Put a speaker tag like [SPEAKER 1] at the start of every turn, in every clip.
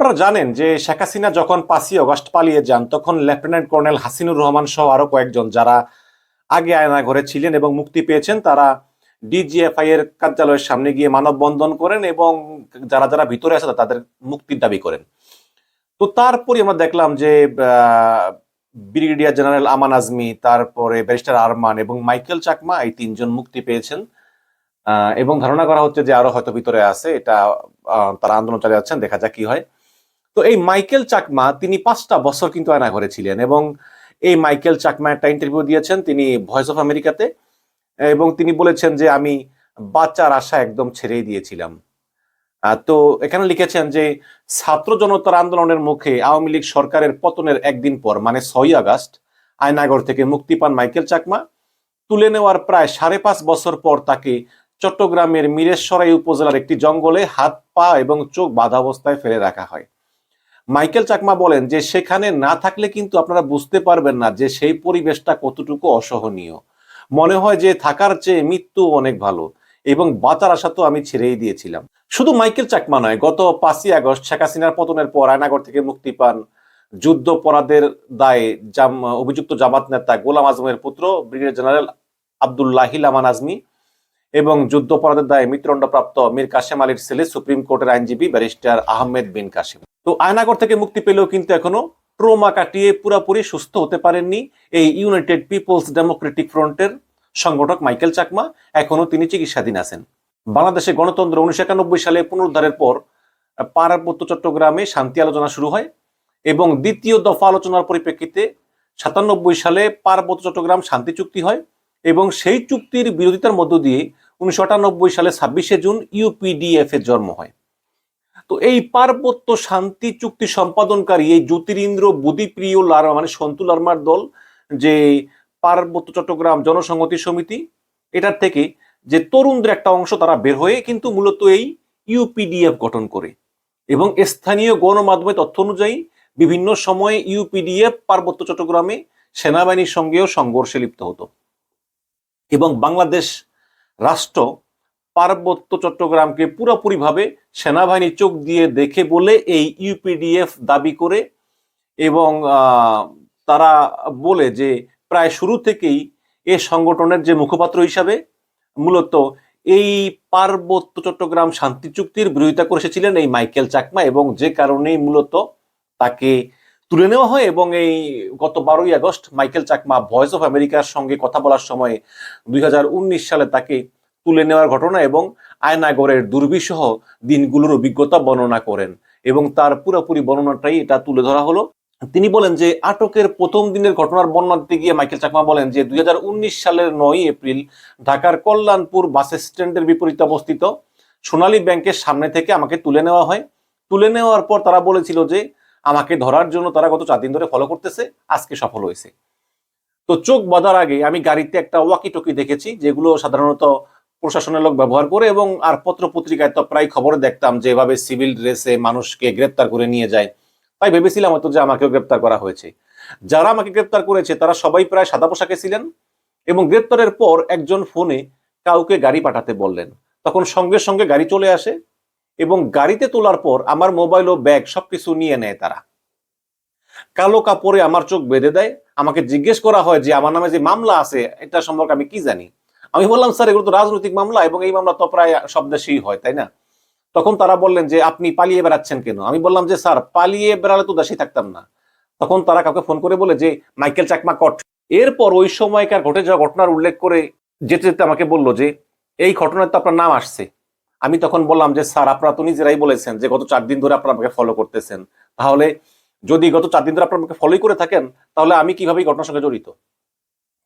[SPEAKER 1] আপনারা জানেন যে শেখ হাসিনা যখন পাঁচই অগস্ট পালিয়ে যান, তখন লেফটেন্যান্ট কর্নেল হাসিনুর রহমান সহ আরও কয়েকজন যারা আগে আয়না ঘরে ছিলেন এবং মুক্তি পেয়েছেন, তারা ডিজিএফআই এর কার্যালয়ের সামনে গিয়ে মানববন্ধন করেন এবং যারা যারা ভিতরে আছে তাদের মুক্তির দাবি করেন। তো তারপরে আমরা দেখলাম যে ব্রিগেডিয়ার জেনারেল আমান আজমি, তারপরে ব্যারিস্টার আরমান এবং মাইকেল চাকমা এই তিনজন মুক্তি পেয়েছেন। এবং ধারণা করা হচ্ছে যে আরও হয়তো ভিতরে আছে, এটা তারা আন্দোলন চালিয়ে যাচ্ছেন, দেখা যাক কি হয়। তো এই মাইকেল চাকমা, তিনি পাঁচটা বছর কিন্তু আয়না ঘরে ছিলেন এবং এই মাইকেল চাকমা একটা ইন্টারভিউ দিয়েছেন, তিনি ভয়েস অফ আমেরিকাতে এবং তিনি বলেছেন যে, আমি বাচ্চার আশা একদম ছেড়েই দিয়েছিলাম। তো এখানে লিখেছেন যে, ছাত্র জনতার আন্দোলনের মুখে আওয়ামী লীগ সরকারের পতনের একদিন পর মানে ছয়ই আগস্ট আয়নাগর থেকে মুক্তি পান মাইকেল চাকমা। তুলে নেওয়ার প্রায় সাড়ে পাঁচ বছর পর তাকে চট্টগ্রামের মিরেশ্বরাই উপজেলার একটি জঙ্গলে হাত, পা এবং চোখ বাঁধা অবস্থায় ফেলে রাখা হয়। মাইকেল চাকমা বলেন যে সেখানে না থাকলে কিন্তু আপনারা বুঝতে পারবেন না যে সেই পরিবেশটা কতটুকু অসহনীয়। মনে হয় যে থাকার চেয়ে মৃত্যু অনেক ভালো এবং বাঁচার আশা তো আমি ছেড়েই দিয়েছিলাম। শুধু মাইকেল চাকমা নয়, গত পাঁচই আগস্ট শেখ হাসিনার পতনের পর আয়নাগর থেকে মুক্তি পান যুদ্ধপরাধের দায়ে জাম, অভিযুক্ত জামাত নেতা গোলাম আজমের পুত্র ব্রিগেডিয়ার জেনারেল আবদুল্লাহিল আমান আজমি এবং যুদ্ধপরাধের দায়ে মৃত্যুদণ্ডপ্রাপ্ত মীর কাশেম আলীর ছেলে সুপ্রিম কোর্টের আইনজীবী ব্যারিস্টার আহমেদ বিন কাশেম। তো আয়নাগর থেকে মুক্তি পেলেও কিন্তু এখনও ট্রোমা কাটিয়ে পুরোপুরি সুস্থ হতে পারেননি এই ইউনাইটেড পিপলস ডেমোক্রেটিক ফ্রন্টের সংগঠক মাইকেল চাকমা। এখনও তিনি চিকিৎসাধীন আছেন। বাংলাদেশে গণতন্ত্র উনিশশো একানব্বই সালে পুনরুদ্ধারের পর পার্বত্য চট্টগ্রামে শান্তি আলোচনা শুরু হয় এবং দ্বিতীয় দফা আলোচনার পরিপ্রেক্ষিতে সাতানব্বই সালে পার্বত্য চট্টগ্রাম শান্তি চুক্তি হয় এবং সেই চুক্তির বিরোধিতার মধ্য দিয়ে উনিশশো আটানব্বই সালে ছাব্বিশে জুন ইউপিডিএফ এর জন্ম হয়। তো এই পার্বত্য শান্তি চুক্তি সম্পাদনকারী এই জ্যোতিরিন্দ্র বুদ্ধিপ্রিয় লারা মানে সন্তু লার্মার দল, যে পার্বত্য চট্টগ্রাম জনসংহতি সমিতি, এটার থেকে যে তরুণদের একটা অংশ তারা বের হয়ে কিন্তু মূলত এই ইউপিডিএফ গঠন করে এবং স্থানীয় গণমাধ্যমে তথ্য অনুযায়ী বিভিন্ন সময়ে ইউপিডিএফ পার্বত্য চট্টগ্রামে সেনাবাহিনীর সঙ্গেও সংঘর্ষে লিপ্ত হতো। এবং বাংলাদেশ রাষ্ট্র পার্বত্য চট্টগ্রামকে পুরোপুরিভাবে সেনাবাহিনী চোখ দিয়ে দেখে বলে এই ইউপিডিএফ দাবি করে এবং তারা বলে যে প্রায় শুরু থেকেই এ সংগঠনের যে মুখপাত্র হিসাবে মূলত এই পার্বত্য চট্টগ্রাম শান্তি চুক্তির বিরোধিতা করে এসেছিলেন এই মাইকেল চাকমা এবং যে কারণেই মূলত তাকে তুলে নেওয়া হয় এবং এই গত বারোই August Michael Chakma voice of আমেরিকার সঙ্গে কথা বলার সময় দুই হাজার উনিশ সালে তাকে তুলে নেওয়ার ঘটনা এবং আয়নাগরের দুর্বিষহ দিনগুলোর অভিজ্ঞতা বর্ণনা করেন এবং তার পুরোপুরি বর্ণনাটাই এটা তুলে ধরা হলো। তিনি বলেন যে, আটকের প্রথম দিনের ঘটনার বর্ণনা দিতে গিয়ে মাইকেল চাকমা বলেন যে, দুই হাজার উনিশ সালের নয় এপ্রিল ঢাকার কল্যাণপুর বাস স্ট্যান্ডের বিপরীতে অবস্থিত সোনালী ব্যাংকের সামনে থেকে আমাকে তুলে নেওয়া হয়। তুলে নেওয়ার পর তারা বলেছিল যে, আমাকে ধরার জন্য তারা গত চার দিন ধরে ফলো করতেছে, আজকে সফল হয়েছে। তো চোখ বাঁধার আগে আমি গাড়িতে একটা ওয়াকি টকি দেখেছি, যেগুলো সাধারণত প্রশাসনের লোক ব্যবহার করে এবং আর পত্র পত্রিকায় তো প্রায় খবরে দেখতাম যে এভাবে সিভিল ড্রেসে মানুষকে গ্রেপ্তার করে নিয়ে যায়। তাই ভেবেছিলাম হয়তো যে আমাকেও গ্রেপ্তার করা হয়েছে। যারা আমাকে গ্রেপ্তার করেছে, তারা সবাই প্রায় সাদা পোশাকে ছিলেন এবং গ্রেপ্তারের পর একজন ফোনে কাউকে গাড়ি পাঠাতে বললেন। তখন সঙ্গে সঙ্গে গাড়ি চলে আসে এবং গাড়িতে তোলার পর আমার মোবাইল ও ব্যাগ সবকিছু নিয়ে নেয় তারা। কালো কাপড়ে আমার চোখ বেঁধে দেয়। আমাকে জিজ্ঞেস করা হয় যে, আমার নামে যে মামলা আছে, এটা সম্পর্কে আমি কি জানি? আমি বললাম, স্যার, এগুলো তো রাজনৈতিক মামলা এবং এই মামলা তো প্রায় সব দেশেই হয়, তাই না? তখন তারা বললেন যে, আপনি পালিয়ে বেড়াচ্ছেন কেন? আমি বললাম যে, স্যার, পালিয়ে বেড়ালে তো দেশেই থাকতাম না। তখন তারা কাউকে ফোন করে বলে যে, মাইকেল চাকমা কট এরপর ওই সময়কার ঘটে যাওয়া ঘটনার উল্লেখ করে যেতে যেতে আমাকে বলল যে, এই ঘটনায় তো আপনার নাম আসছে। আমি তখন বললাম যে, স্যার, আপনারা তো নিজেরাই বলেছেন যে, গত চার দিন ধরে আপনারা আমাকে ফলো করতেছেন। তাহলে যদি গত চার দিন ধরে আপনারা আমাকে ফলোই করে থাকেন, তাহলে আমি কীভাবে ঘটনার সঙ্গে জড়িত?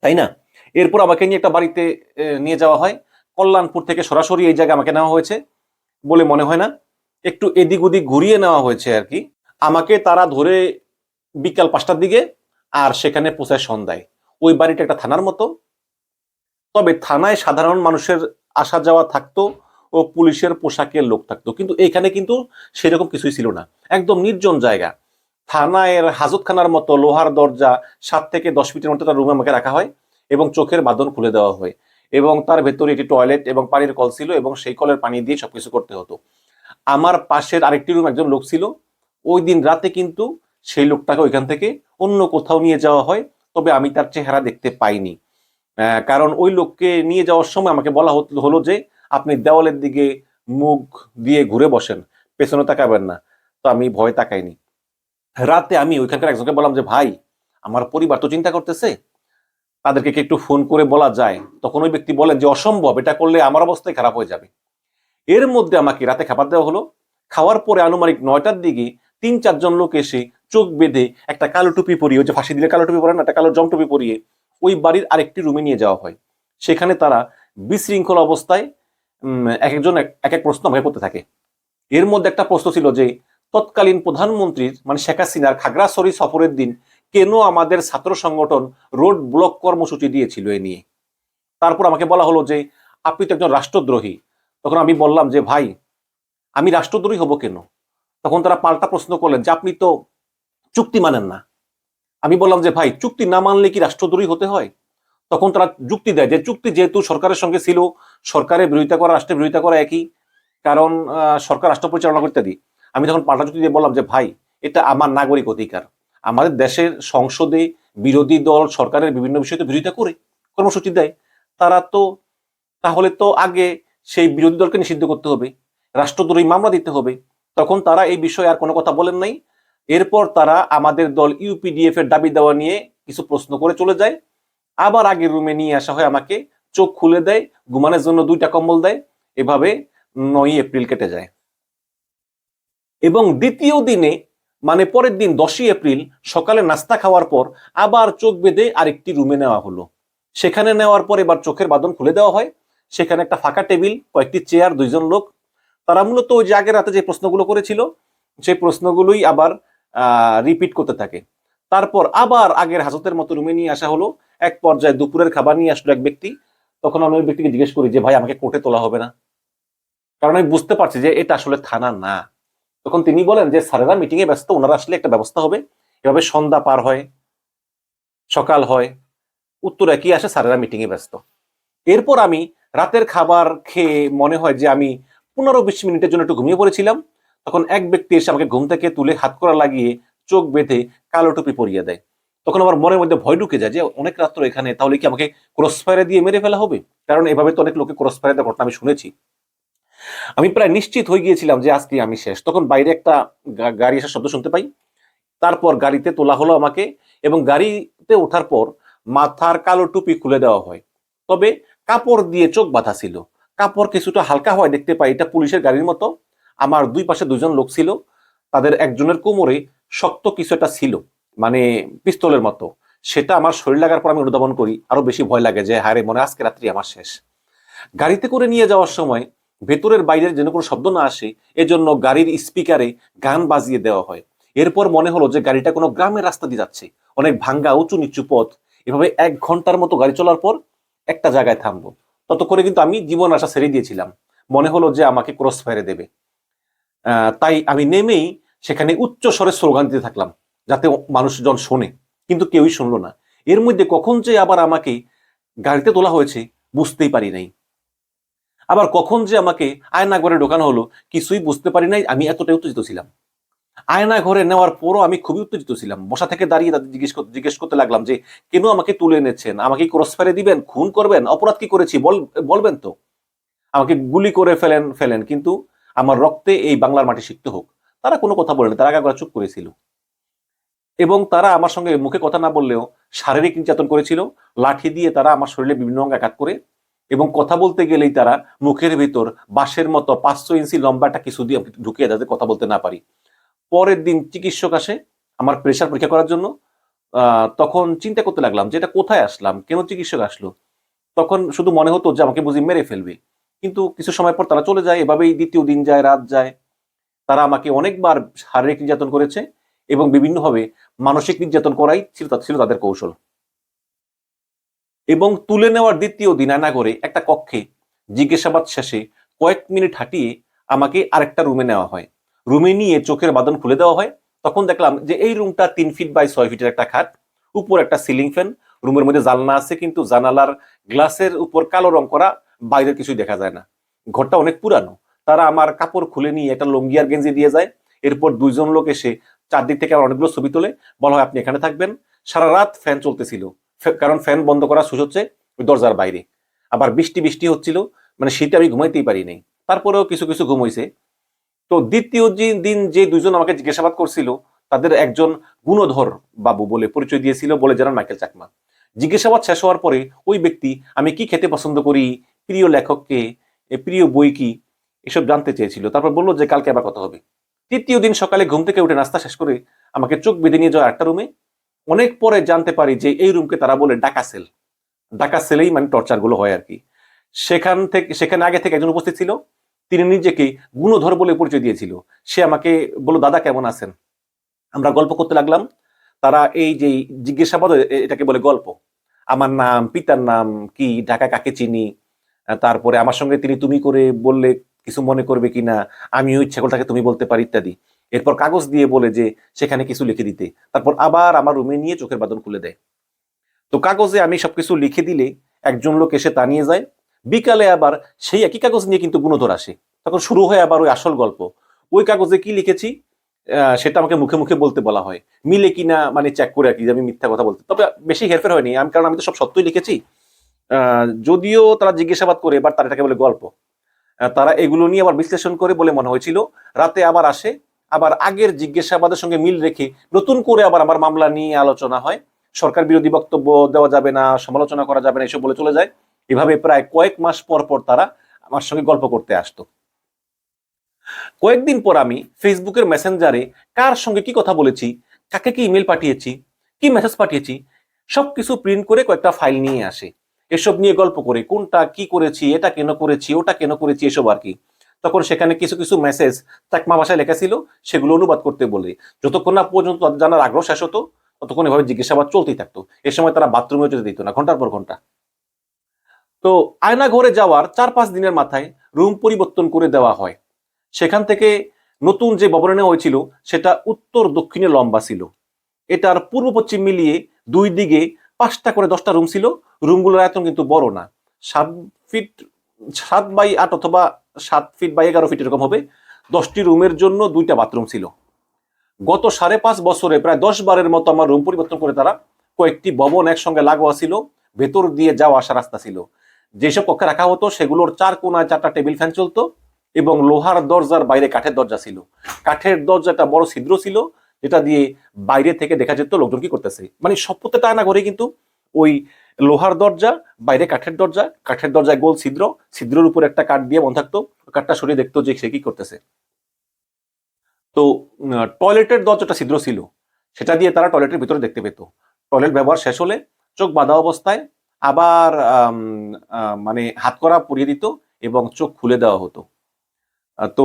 [SPEAKER 1] তাই না? এরপর আমাকে নিয়ে একটা বাড়িতে নিয়ে যাওয়া হয়। কল্যাণপুর থেকে সরাসরি এই জায়গায় আমাকে নেওয়া হয়েছে বলে মনে হয় না। একটু এদিক ওদিক ঘুরিয়ে নেওয়া হয়েছে আর কি। আমাকে তারা ধরে বিকাল পাঁচটার দিকে আর সেখানে পৌঁছায় সন্ধ্যায়। ওই বাড়িটা একটা থানার মতো। তবে থানায় সাধারণ মানুষের আসা যাওয়া থাকতো ও পুলিশের পোশাকের লোক থাকতো। কিন্তু এখানে কিন্তু সেরকম কিছুই ছিল না। একদম নির্জন জায়গা। থানায় হাজতখানার মতো লোহার দরজা সাত থেকে দশ ফিটের মতো তার রুমে আমাকে রাখা হয়। এবং চোখের বাঁধন খুলে দেওয়া হয়। এবং তার ভেতরে একটি টয়লেট এবং পানির কল ছিল এবং সেই কলের পানি দিয়ে সবকিছু করতে হতো। আমার পাশের আরেকটি রুম একজন লোক ছিল। ওই দিন রাতে কিন্তু সেই লোকটাকে ওইখান থেকে অন্য কোথাও নিয়ে যাওয়া হয়। তবে আমি তার চেহারা দেখতে পাইনি। কারণ ওই লোককে নিয়ে যাওয়ার সময় আমাকে বলা হলো যে, আপনি দেওয়ালের দিকে মুখ দিয়ে ঘুরে বসেন, পেছনে তাকাবেন না। তো আমি ভয় তাকাইনি। রাতে আমি ওইখানকার একজনকে বললাম যে, ভাই, আমার পরিবার তো চিন্তা করতেছে তাদেরকে একটু ফোন করে বলা যায়? তখন ওই ব্যক্তি বলেন যে, অসম্ভব, এটা করলে আমার অবস্থায় খারাপ হয়ে যাবে। এর মধ্যে আমাকে রাতে খাবার দেওয়া হলো। খাওয়ার পরে আনুমানিক নয়টার দিকে তিন, চারজন লোক এসে চোখ বেঁধে একটা কালো টুপি পরিয়ে যে ফাঁসি দিলে কালো টুপি পরে না, একটা কালো জম টুপি পরিয়ে ওই বাড়ির আরেকটি রুমে নিয়ে যাওয়া হয়। সেখানে তারা বিশৃঙ্খল অবস্থায় এক একজন এক এক এক প্রশ্ন আমাকে করতে থাকে। এর মধ্যে একটা প্রশ্ন ছিল যে, তৎকালীন প্রধানমন্ত্রীর মানে শেখ হাসিনার খাগড়াছড়ি সফরের দিন কেন আমাদের ছাত্র সংগঠন রোড ব্লক কর্মসূচি দিয়েছিল এ নিয়ে? তারপর আমাকে বলা হলো যে, আপনি তো একজন রাষ্ট্রদ্রোহী। তখন আমি বললাম যে, ভাই, আমি রাষ্ট্রদ্রোহী হব কেন? তখন তারা পাল্টা প্রশ্ন করলেন যে, আপনি তো চুক্তি মানেন না। আমি বললাম যে, ভাই, চুক্তি না মানলে কি রাষ্ট্রদ্রোহী হতে হয়? তখন তারা যুক্তি দেয় যে, চুক্তি যেহেতু সরকারের সঙ্গে ছিল, সরকারের বিরোধিতা করা, রাষ্ট্রের বিরোধিতা করা একই। কারণ সরকার রাষ্ট্র পরিচালনা করতে দিই আমি তখন পাল্টা যুক্তি দিয়ে বললাম যে, ভাই, এটা আমার নাগরিক অধিকার। আমাদের দেশের সংসদে বিরোধী দল সরকারের বিভিন্ন বিষয়তে বিরোধিতা করে, কর্মসূচি দেয়। তারা তো, তাহলে তো আগে সেই বিরোধী দলকে নিষিদ্ধ করতে হবে, রাষ্ট্রদ্রোহী মামলা দিতে হবে। তখন তারা এই বিষয়ে আর কোনো কথা বলেন নাই। এরপর তারা আমাদের দল ইউপিডিএফ এর দাবি দেওয়া নিয়ে কিছু প্রশ্ন করে চলে যায়। আবার আগের রুমে নিয়ে আসা হয় আমাকে, চোখ খুলে দেয়, ঘুমানোর জন্য দুইটা কম্বল দেয়, এভাবে নয় এপ্রিল কেটে যায়। এবং দ্বিতীয় দিনে মানে পরের দিন দশই এপ্রিল সকালে নাস্তা খাওয়ার পর আবার চোখ বেঁধে আরেকটি রুমে নেওয়া হলো। সেখানে নেওয়ার পর এবার চোখের বাঁধন খুলে দেওয়া হয়। সেখানে একটা ফাঁকা টেবিল, কয়েকটি চেয়ার, দুইজন লোক। তারা মূলত ওই যে আগের রাতে যে প্রশ্নগুলো করেছিল, সেই প্রশ্নগুলোই আবার রিপিট করতে থাকে। তারপর আবার আগের হাজতের মতো রুমে নিয়ে আসা হলো। এক পর্যায়ে দুপুরের খাবার নিয়ে আসলো এক ব্যক্তি। তখন আমি ওই ব্যক্তিকে জিজ্ঞেস করি যে, ভাই, আমাকে কোর্টে তোলা হবে না? কারণ আমি বুঝতে পারছি যে, এটা আসলে থানা না। তখন তিনি বলেন যে স্যারেরা মিটিং এ ব্যস্ত ওনারা আসলে একটা ব্যবস্থা হবে। এভাবে সন্ধ্যা পার হয়, সকাল হয়, উত্তর একই আসে? স্যারেরা মিটিং এ ব্যস্ত। এরপর আমি রাতের খাবার খেয়ে মনে হয় যে, আমি পনেরো বিশ মিনিটের জন্য একটু ঘুমিয়ে পড়েছিলাম। তখন এক ব্যক্তি এসে আমাকে ঘুম থেকে তুলে হাত করা লাগিয়ে চোখ বেঁধে কালো টুপি পরিয়ে দেয়। তখন আমার মনের মধ্যে ভয় ঢুকে যায় যে, অনেক রাত্র এখানে, তাহলে কি আমাকে ক্রস ফায়ারে দিয়ে মেরে ফেলা হবে? কারণ এভাবে তো অনেক লোকে ক্রস ফায়ারের ঘটনা আমি শুনেছি। আমি প্রায় নিশ্চিত হয়ে গিয়েছিলাম যে আজকে আমি শেষ। তখন বাইরে একটা গাড়ি আসার শব্দ শুনতে পাই। তারপর গাড়িতে তোলা হলো আমাকে এবং গাড়িতে ওঠার পর মাথার কালো টুপি খুলে দেওয়া হয়। তবে কাপড় দিয়ে চোখ বাঁধা ছিল। কাপড় কিছুটা হালকা হয় দেখতে পাই, এটা পুলিশের গাড়ির মতো। আমার দুই পাশে দুজন লোক ছিল। তাদের একজনের কোমরে শক্ত কিছু একটা ছিল মানে পিস্তলের মতো। সেটা আমার শরীর লাগার পর আমি অনুধাবন করি। আরও বেশি ভয় লাগে যে হারে মনে আজকে রাত্রি আমার শেষ। গাড়িতে করে নিয়ে যাওয়ার সময় ভেতরের বাইরের যেন কোনো শব্দ না আসে, এজন্য গাড়ির স্পিকারে গান বাজিয়ে দেওয়া হয়। এরপর মনে হলো যে গাড়িটা কোনো গ্রামের রাস্তা দিয়ে যাচ্ছে। অনেক ভাঙ্গা, উঁচু নিচু পথ। এভাবে এক ঘণ্টার মতো গাড়ি চলার পর একটা জায়গায় থামবো ততক্ষণে কিন্তু আমি জীবন আশা ছেড়ে দিয়েছিলাম। মনে হলো যে আমাকে ক্রস ফায়ারে দেবে। তাই আমি নেমেই সেখানে উচ্চ স্বরে স্লোগান দিতে থাকলাম, যাতে মানুষজন শোনে, কিন্তু কেউই শুনলো না। এর মধ্যে কখন যে আবার আমাকে গাড়িতে তোলা হয়েছে বুঝতেই পারি নাই। আবার কখন যে আমাকে আয়না ঘরে ঢোকানো হলো, কিছুই বুঝতে পারি নাই, আমি এতটাই উত্তেজিত ছিলাম। আয়না ঘরে নেওয়ার পরও আমি খুবই উত্তেজিত ছিলাম। বসা থেকে দাঁড়িয়ে তাদের জিজ্ঞেস জিজ্ঞেস করতে লাগলাম যে, কেন আমাকে তুলে এনেছেন? আমাকে ক্রস ফায়ারে দিবেন? খুন করবেন? অপরাধ কি করেছি? বল বলবেন তো। আমাকে গুলি করে ফেলেন ফেলেন, কিন্তু আমার রক্তে এই বাংলার মাটি সিক্ত হোক। তারা কোনো কথা বলেনি, তারা আগে চুপ করেছিল। এবং তারা আমার সঙ্গে মুখে কথা না বললেও শারীরিক নির্যাতন করেছিল, লাঠি দিয়ে তারা আমার শরীরে বিভিন্ন অঙ্গে আঘাত করে এবং কথা বলতে গেলেই তারা মুখের ভেতর বাঁশের মতো পাঁচশো ইঞ্চি লম্বাটা কিছু দিয়ে ঢুকিয়ে যাতে কথা বলতে না পারি। পরের দিন চিকিৎসক আসে আমার প্রেশার পরীক্ষা করার জন্য। তখন চিন্তা করতে লাগলাম যে এটা কোথায় আসলাম? কেন চিকিৎসক আসলো? তখন শুধু মনে হতো যে আমাকে বুঝি মেরে ফেলবে। কিন্তু কিছু সময় পর তারা চলে যায়, এভাবেই দ্বিতীয় দিন যায়, রাত যায়। তারা আমাকে অনেকবার শারীরিক নির্যাতন করেছে এবং বিভিন্নভাবে মানসিক নির্যাতন করাই ছিল ছিল তাদের কৌশল। এবং তুলে নেওয়ার দ্বিতীয় দিন আনা করে একটা কক্ষে জিজ্ঞাসাবাদ শেষে কয়েক মিনিট হাঁটিয়ে আমাকে আরেকটা রুমে নেওয়া হয়। রুমে নিয়ে চোখের বাদন খুলে দেওয়া হয়। তখন দেখলাম যে এই রুমটা তিন ফিট বাই ছয় ফিটের একটা খাট, উপর একটা সিলিং ফ্যান, রুমের মধ্যে জানলা আছে কিন্তু জানালার গ্লাসের উপর কালো রং করা বাইরের কিছুই দেখা যায় না। ঘরটা অনেক পুরানো। তারা আমার কাপড় খুলে নিয়ে একটা লুঙ্গি আর গেঞ্জি দিয়ে যায়। এরপর দুইজন লোক এসে চারদিক থেকে আমার অনেকগুলো ছবি তোলে। বলা হয়, আপনি এখানে থাকবেন। সারা রাত ফ্যান চলতেছিল। কারণ ফ্যান বন্ধ করা সুযোগ হচ্ছে দরজার বাইরে। আবার বৃষ্টি বৃষ্টি হচ্ছিল মানে শীতে আমি ঘুমাইতেই পারি নাই। তারপরেও কিছু কিছু ঘুম হইছে। তো দ্বিতীয় দিন যে দুজন আমাকে জিজ্ঞাসাবাদ করছিল, তাদের একজন গুণধর বাবু বলে পরিচয় দিয়েছিল বলে জানান মাইকেল চাকমা। জিজ্ঞাসাবাদ শেষ হওয়ার পরে ওই ব্যক্তি, আমি কি খেতে পছন্দ করি? প্রিয় লেখককে প্রিয় বই কি? এসব জানতে চেয়েছিল। তারপর বলল যে, কালকে আবার কথা হবে। তৃতীয় দিন সকালে ঘুম থেকে উঠে নাস্তা শেষ করে আমাকে চোখ বেঁধে নিয়ে যাওয়া একটা রুমে। অনেক পরে জানতে পারি যে এই রুমকে তারা বলে ডাকা সেল ডাকা সেলেই মানে টর্চারগুলো হয় আর কি। সেখান থেকে, সেখানে আগে থেকে একজন উপস্থিত ছিল। তিনি নিজেকে গুণধর বলে পরিচয় দিয়েছিল। সে আমাকে বলল, দাদা, কেমন আছেন? আমরা গল্প করতে লাগলাম। তারা এই যে জিজ্ঞাসাবাদ এটাকে বলে গল্প। আমার নাম, পিতার নাম কি? ঢাকা কাকে চিনি? তারপরে আমার সঙ্গে তিনি তুমি করে বললে, কিছু মনে করবে কিনা? আমিও ইচ্ছা করে তাকে তুমি বলতে পারি, ইত্যাদি। এরপর কাগজ দিয়ে বলে যে সেখানে কিছু লিখে দিতে। তারপর আবার আমার রুমে নিয়ে চোখের বাদন খুলে দেয়। তো কাগজে আমি সবকিছু লিখে দিলে একজন লোক এসে তা নিয়ে যায়। বিকালে আবার সেই একই কাগজ নিয়ে কিন্তু গুণধর আসে। তখন শুরু হয় আবার ওই আসল গল্প। ওই কাগজে কি লিখেছি? সেটা আমাকে মুখে মুখে বলতে বলা হয়। মিলে কিনা মানে চেক করে আর আমি মিথ্যা কথা বলতে। তবে বেশি হেরফের হয়নি। আমি কারণ আমি তো সব সত্যই লিখেছি। যদিও তারা জিজ্ঞাসাবাদ করে এবার তারা এটাকে বলে গল্প। তারা এগুলো নিয়ে আবার বিশ্লেষণ করে বলে মনে হয়েছিল। রাতে আবার আসে। আবার আগের জিজ্ঞাসাবাদের সঙ্গে মিল রেখে নতুন করে আবার আমার মামলা নিয়ে আলোচনা হয়। সরকার বিরোধী বক্তব্য দেওয়া যাবে না, সমালোচনা করা যাবে না, এসব বলে চলে যায়। এভাবে প্রায় কয়েক মাস পর পর তারা আমার সঙ্গে গল্প করতে আসতো। কয়েকদিন পর আমি ফেসবুকের মেসেঞ্জারে কার সঙ্গে কি কথা বলেছি, কাকে কি ইমেল পাঠিয়েছি, কি মেসেজ পাঠিয়েছি, সবকিছু প্রিন্ট করে কয়েকটা ফাইল নিয়ে আসে। এসব নিয়ে গল্প করে কোনটা কি করেছি, এটা কেন করেছি, ওটা কেন করেছি, এসব আর কি। তখন সেখানে কিছু কিছু মেসেজ চাকমা ভাষায় লেখা ছিল, সেগুলো অনুবাদ করতে বলে। যতক্ষণ না পর্যন্ত তাদের জানার আগ্রহ শেষ হতো, ততক্ষণ এভাবে জিজ্ঞাসাবাদ চলতেই থাকতো। এ সময় তারা বাথরুমে যেতে দিত না, ঘণ্টার পর ঘণ্টা। তো আয়না ঘরে যাওয়ার চার পাঁচ দিনের মাথায় রুম পরিবর্তন করে দেওয়া হয়। সেখান থেকে নতুন যে ভবনে নেওয়া হয়েছিল, সেটা উত্তর দক্ষিণে লম্বা ছিল। এটার পূর্ব পশ্চিম মিলিয়ে দুই দিকে পাঁচটা করে দশটা রুম ছিল। রুমগুলোর আয়তন কিন্তু বড় না। সাত ফিট সাত বাই আট অথবা সাত ফিট বা এগারো ফিট এরকম হবে। দশটি রুমের জন্য দুইটা বাথরুম ছিল। গত সাড়ে পাঁচ বছরে প্রায় দশ বারের মতো আমার রুম পরিবর্তন করে তারা কয়েকটি ভবন একসঙ্গে লাগোয়া ছিল, ভেতর দিয়ে যাওয়া আসা রাস্তা ছিল। যেসব কক্ষে রাখা হতো, সেগুলোর চার কোনায় চারটা টেবিল ফ্যান চলতো এবং লোহার দরজার বাইরে কাঠের দরজা ছিল। কাঠের দরজাটা বড় ছিদ্র ছিল, যেটা দিয়ে বাইরে থেকে দেখা যেত লোকজন কি করতেছে। মানে সব প্রত্যেকটা আয়না ঘরে কিন্তু ওই লোহার দরজা, বাইরে কাঠের দরজা, কাঠের দরজায় গোল ছিদ্র, ছিদ্রের উপর একটা কাঠ দিয়ে বন্ধ থাকতো। কাঠটা সরিয়ে দেখতো যে সে কি করতেছে। তো টয়লেটের দরজাটা ছিদ্র ছিল। সেটা দিয়ে তারা টয়লেটের ভিতরে দেখতে পেত। টয়লেট ব্যবহার শেষ হলে চোখ বাঁধা অবস্থায় আবার মানে হাত করা পরিয়ে দিত এবং চোখ খুলে দেওয়া হতো। তো,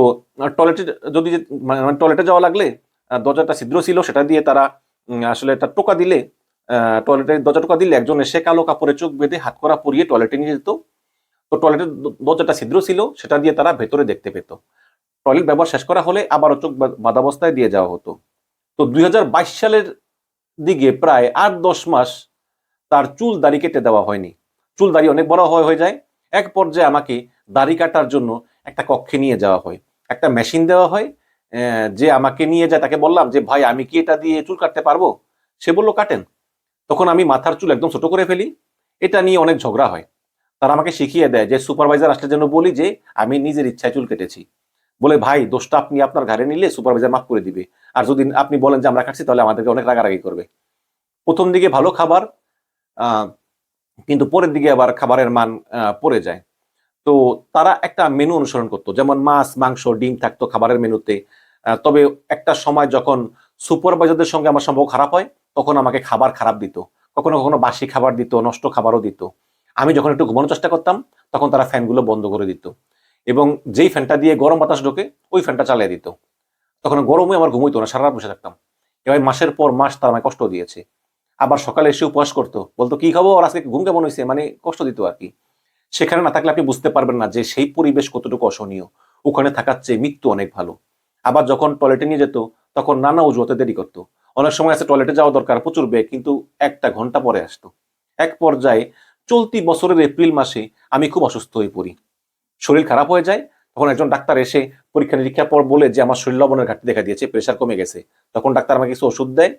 [SPEAKER 1] টয়লেটে যদি মানে টয়লেটে যাওয়া লাগলে দরজাটা ছিদ্র ছিল। সেটা দিয়ে তারা আসলে একটা টোকা দিলে টয়লেটের দরজা টোকা দিলে একজন এসে কালো কাপড়ে চোখ বেঁধে হাত করা পরিয়ে টয়লেটে নিয়ে যেত। তো টয়লেটের দরজাটা ছিদ্র ছিল, সেটা দিয়ে তারা ভেতরে দেখতে পেত। টয়লেট ব্যবহার শেষ করা হলে আবারও চোখ বা- বাঁধা অবস্থায় দিয়ে যাওয়া হতো। তো দুই হাজার বাইশ সালের দিকে প্রায় আট দশ মাস তার চুল দাড়ি কেটে দেওয়া হয়নি। চুল দাড়ি অনেক বড় হয়ে হয়ে যায়। এক পর্যায়ে আমাকে দাড়ি কাটার জন্য একটা কক্ষে নিয়ে যাওয়া হয়। একটা মেশিন দেওয়া হয় যে আমাকে নিয়ে যায়। তাকে বললাম যে, ভাই, আমি কি এটা দিয়ে চুল কাটতে পারব? সে বলল, কাটেন। তখন আমি মাথার চুল একদম ছোট করে ফেলি। এটা নিয়ে অনেক ঝগড়া হয়। তারা আমাকে শিখিয়ে দেয় যে, সুপারভাইজার আসলে যেন বলি যে, আমি নিজের ইচ্ছায় চুল কেটেছি। বলে, ভাই, দোষটা আপনি আপনার ঘাড়ে নিলে সুপারভাইজার মাফ করে দিবে। আর যদি আপনি বলেন যে, আমরা কাটছি, তাহলে আমাদেরকে অনেক রাগারাগি করবে। প্রথম দিকে ভালো খাবার কিন্তু পরের দিকে আবার খাবারের মান পড়ে যায়। তো তারা একটা মেনু অনুসরণ করতো, যেমন মাছ, মাংস, ডিম থাকতো খাবারের মেনুতে তবে একটা সময় যখন সুপারভাইজারদের সঙ্গে আমার সম্পর্ক খারাপ হয় তখন আমাকে খাবার খারাপ দিত, কখনো কখনো বাসি খাবার দিত, নষ্ট খাবারও দিত। আমি যখন একটু ঘুমানোর চেষ্টা করতাম, তখন তারা ফ্যানগুলো বন্ধ করে দিত এবং যেই ফ্যানটা দিয়ে গরম বাতাস ঢোকে, ওই ফ্যানটা চালিয়ে দিত। তখন গরমে আমার ঘুমোইতো না সারা রাত বসে থাকতাম। এবার মাসের পর মাস তারা আমায় কষ্ট দিয়েছে। আবার সকালে এসে উপবাস করতো, বলতো, কি খবর? আজকে ঘুম কেমন হয়েছে মানে কষ্ট দিত আর কি। সেখানে না থাকলে আপনি বুঝতে পারবেন না যে সেই পরিবেশ কতটুকু অসহনীয়। ওখানে থাকার চেয়ে মৃত্যু অনেক ভালো। আবার যখন টয়লেটে নিয়ে যেত, তখন নানা অজুহাতে দেরি করতো। অনেক সময় আছে টয়লেটে যাওয়া দরকার, প্রচুর বেগ কিন্তু একটা ঘণ্টা পরে আসতো। এক পর্যায়ে চলতি বছরের এপ্রিল মাসে আমি খুব অসুস্থ হয়ে পড়ি। শরীর খারাপ হয়ে যায়, তখন একজন ডাক্তার এসে পরীক্ষা নিরীক্ষার পর বলে যে, আমার শরীর লবণের ঘাটতি দেখা দিয়েছে প্রেশার কমে গেছে। তখন ডাক্তার আমাকে কিছু ওষুধ দেয়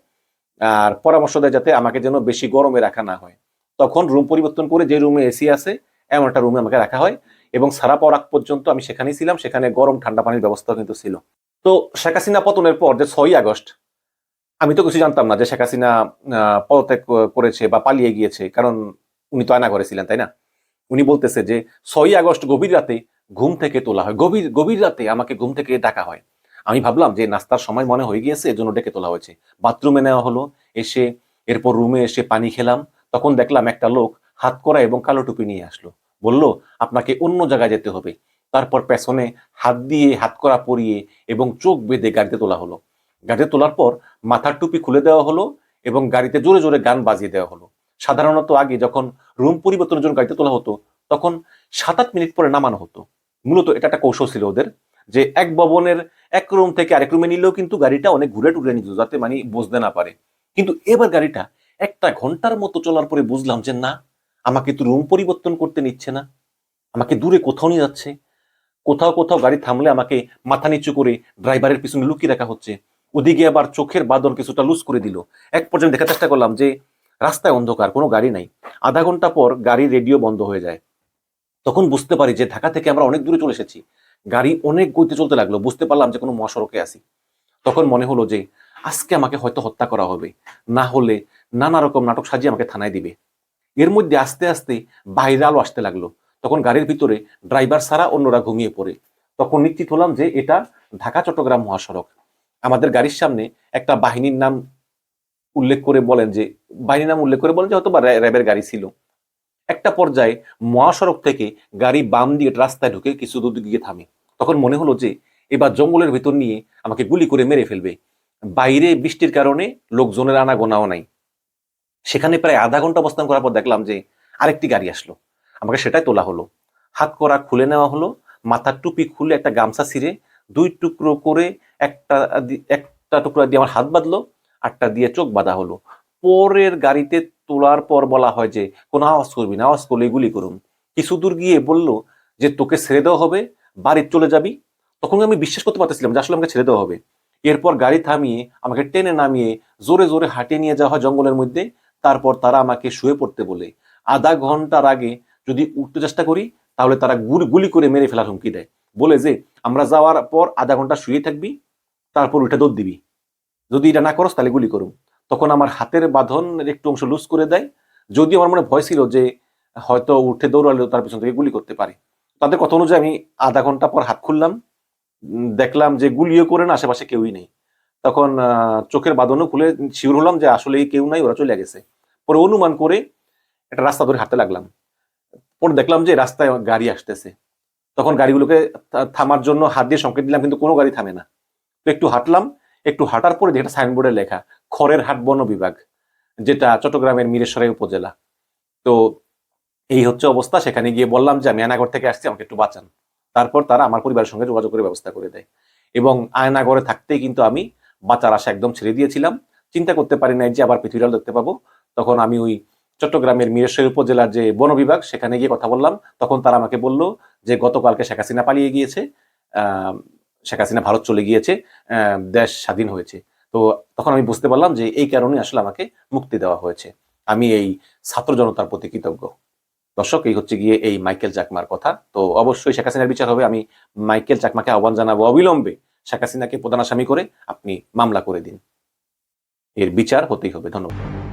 [SPEAKER 1] আর পরামর্শ দেয় যাতে আমাকে যেন বেশি গরমে রাখা না হয়। তখন রুম পরিবর্তন করে যে রুমে এসি আছে, এমন একটা রুমে আমাকে রাখা হয় এবং সারা পর আগ পর্যন্ত আমি সেখানেই ছিলাম, সেখানে গরম, ঠান্ডা পানির ব্যবস্থা কিন্তু ছিল। তো শেখ হাসিনা পতনের পর যে ছয়ই আগস্ট আমি তো কিছু জানতাম না যে শেখ হাসিনা পদত্যাগ করেছে বা পালিয়ে গিয়েছে, কারণ উনি তো আয়না করেছিলেন তাই না? উনি বলতেছে যে ছয়ই আগস্ট গভীর রাতে ঘুম থেকে তোলা হয়। গভীর গভীর রাতে আমাকে ঘুম থেকে ডাকা হয়। আমি ভাবলাম যে নাস্তার সময় মনে হয়ে গিয়েছে, এজন্য ডেকে তোলা হয়েছে। বাথরুমে নেওয়া হলো, এসে এরপর রুমে এসে পানি খেলাম। তখন দেখলাম একটা লোক হাত করা এবং কালো টুপি নিয়ে আসলো। বলল, আপনাকে অন্য জায়গায় যেতে হবে। তারপর পেছনে হাত দিয়ে হাত করা পরিয়ে এবং চোখ বেঁধে গাড়িতে তোলা হলো। গাড়িতে তোলার পর মাথার টুপি খুলে দেওয়া হলো এবং গাড়িতে জোরে জোরে গান বাজিয়ে দেওয়া হলো। সাধারণত আগে যখন রুম পরিবর্তনের জন্য গাড়িতে তোলা হতো, তখন সাত আট মিনিট পরে নামানো হতো। মূলত এটা একটা কৌশল ছিল ওদের যে এক ভবনের এক রুম থেকে আরেক রুমে নিলেও কিন্তু গাড়িটা অনেক ঘুরে টুরে নিত যাতে মানে বুঝতে না পারে। কিন্তু এবার গাড়িটা একটা ঘণ্টার মতো চলার পরে বুঝলাম যে না, আমাকে তো রুম পরিবর্তন করতে নিচ্ছে না। আমাকে দূরে কোথাও নিয়ে যাচ্ছে। কোথাও কোথাও গাড়ি থামলে আমাকে মাথা নিচু করে ড্রাইভারের পিছনে লুকিয়ে রাখা হচ্ছে। ওদিকে আবার চোখের বাদন কিছুটা লুজ করে দিল। এক পর্যন্ত দেখার চেষ্টা করলাম যে, রাস্তায় অন্ধকার, কোনো গাড়ি নাই। আধা ঘণ্টা পর গাড়ির রেডিও বন্ধ হয়ে যায়। তখন বুঝতে পারি যে, ঢাকা থেকে আমরা অনেক দূরে চলে এসেছি। গাড়ি অনেক গতিতে চলতে লাগল, বুঝতে পারলাম যে কোনো মহাসড়কে আছি। তখন মনে হলো যে, আজকে আমাকে হয়তো হত্যা করা হবে। না হলে নানা রকম নাটক সাজিয়ে আমাকে থানায় দিবে। এর মধ্যে আস্তে আস্তে বাইরে আলো আসতে লাগল। তখন গাড়ির ভিতরে ড্রাইভার ছাড়া অন্যরা ঘুমিয়ে পড়ে। তখন নিশ্চিত হলাম যে, এটা ঢাকা চট্টগ্রাম মহাসড়ক। আমাদের গাড়ির সামনে একটা বাহিনীর নাম উল্লেখ করে বলেন যে, বাহিনীর নাম উল্লেখ করে বলেন যে হয়তো বা র্যাবের গাড়ি ছিল। একটা পর্যায়ে মহাসড়ক থেকে গাড়ি বাম দিয়ে রাস্তায় ঢুকে কিছু দূর গিয়ে থামে। তখন মনে হলো যে, এবার জঙ্গলের ভেতর নিয়ে আমাকে গুলি করে মেরে ফেলবে। বাইরে বৃষ্টির কারণে লোকজনের আনাগোনাও নাই। সেখানে প্রায় আধা ঘণ্টা অবস্থান করার পর দেখলাম যে, আরেকটি গাড়ি আসলো। আমাকে সেটাই তোলা হলো। হাত করা খুলে নেওয়া হলো। মাথার টুপি খুলে একটা গামছা ছিঁড়ে দুই টুকরো করে একটা একটা টুকরো দিয়ে আমার হাত বাঁধলো, আটটা দিয়ে চোখ বাঁধা হলো। পরের গাড়িতে তোলার পর বলা হয় যে, কোনো আওয়াজ করবি না, আওয়াজ করলে গুলি করুন। কিছু দূর গিয়ে বলল যে, তোকে ছেড়ে দেওয়া হবে, বাড়ি চলে যাবি। তখন আমি বিশ্বাস করতে পারতেছিলাম যে, আসলে আমাকে ছেড়ে দেওয়া হবে। এরপর গাড়ি থামিয়ে, আমাকে টেনে নামিয়ে, জোরে জোরে হাঁটিয়ে নিয়ে যাওয়া হয় জঙ্গলের মধ্যে। তারপর তারা আমাকে শুয়ে পড়তে বলে, আধা ঘণ্টার আগে যদি উঠতে চেষ্টা করি, তাহলে তারা গুলি করে মেরে ফেলার হুমকি দেয়। বলে যে, আমরা যাওয়ার পর আধা ঘণ্টা শুয়ে থাকবি, তারপর উঠে দৌড় দিবি। যদি এটা না করস, তাহলে গুলি করুম। তখন আমার হাতের বাঁধনের একটু অংশ লুজ করে দেয়। যদি আমার মনে ভয় ছিল যে, হয়তো উঠে দৌড়ালেও তার পিছন থেকে গুলি করতে পারে। তাদের কথা অনুযায়ী আমি আধা ঘণ্টা পর হাত খুললাম। দেখলাম যে গুলিও করে না, আশেপাশে কেউই নেই। তখন চোখের বাঁধনও খুলে শিওর হলাম যে আসলে কেউ নাই, ওরা চলে গেছে। পরে অনুমান করে একটা রাস্তা ধরে হাঁটতে লাগলাম। পরে দেখলাম যে, রাস্তায় গাড়ি আসতেছে। তখন গাড়িগুলোকে থামার জন্য হাত দিয়ে সংকেত দিলাম, কিন্তু কোনো গাড়ি থামে না। তো একটু হাঁটলাম, একটু হাঁটার পরে যেটা সাইনবোর্ডে লেখা, খড়ের হাট বন বিভাগ, যেটা চট্টগ্রামের মিরেশ্বরাই উপজেলা। তো এই হচ্ছে অবস্থা, সেখানে গিয়ে বললাম যে, আমি আয়নাগর থেকে আসছি, আমাকে একটু বাঁচান। তারপর তারা আমার পরিবারের সঙ্গে যোগাযোগ করে ব্যবস্থা করে দেয়। এবং আয়নাগরে থাকতেই কিন্তু আমি বাঁচার আশা একদম ছেড়ে দিয়েছিলাম। চিন্তা করতে পারি নাই যে, আবার পৃথিবীর আলো দেখতে পাবো। তখন আমি ওই চট্টগ্রামের মিরেশ্বরী উপজেলার যে বন বিভাগ, সেখানে গিয়ে কথা বললাম। তখন তারা আমাকে বলল যে গতকালকে শেখ হাসিনা পালিয়ে গিয়েছে শেখ হাসিনা ভারত চলে গিয়েছে দেশ স্বাধীন হয়েছে। তো তখন আমি বুঝতে পারলাম যে এই কারণে আসলে আমাকে মুক্তি দেওয়া হয়েছে। আমি এই ছাত্র জনতার প্রতি কৃতজ্ঞ। দর্শক, এই হচ্ছে গিয়ে এই মাইকেল চাকমার কথা। তো অবশ্যই শেখ হাসিনার বিচার হবে। আমি মাইকেল চাকমাকে আহ্বান জানাব অবিলম্বে শেখ হাসিনাকে প্রধান আসামি করে আপনি মামলা করে দিন। এর বিচার হতেই হবে। ধন্যবাদ।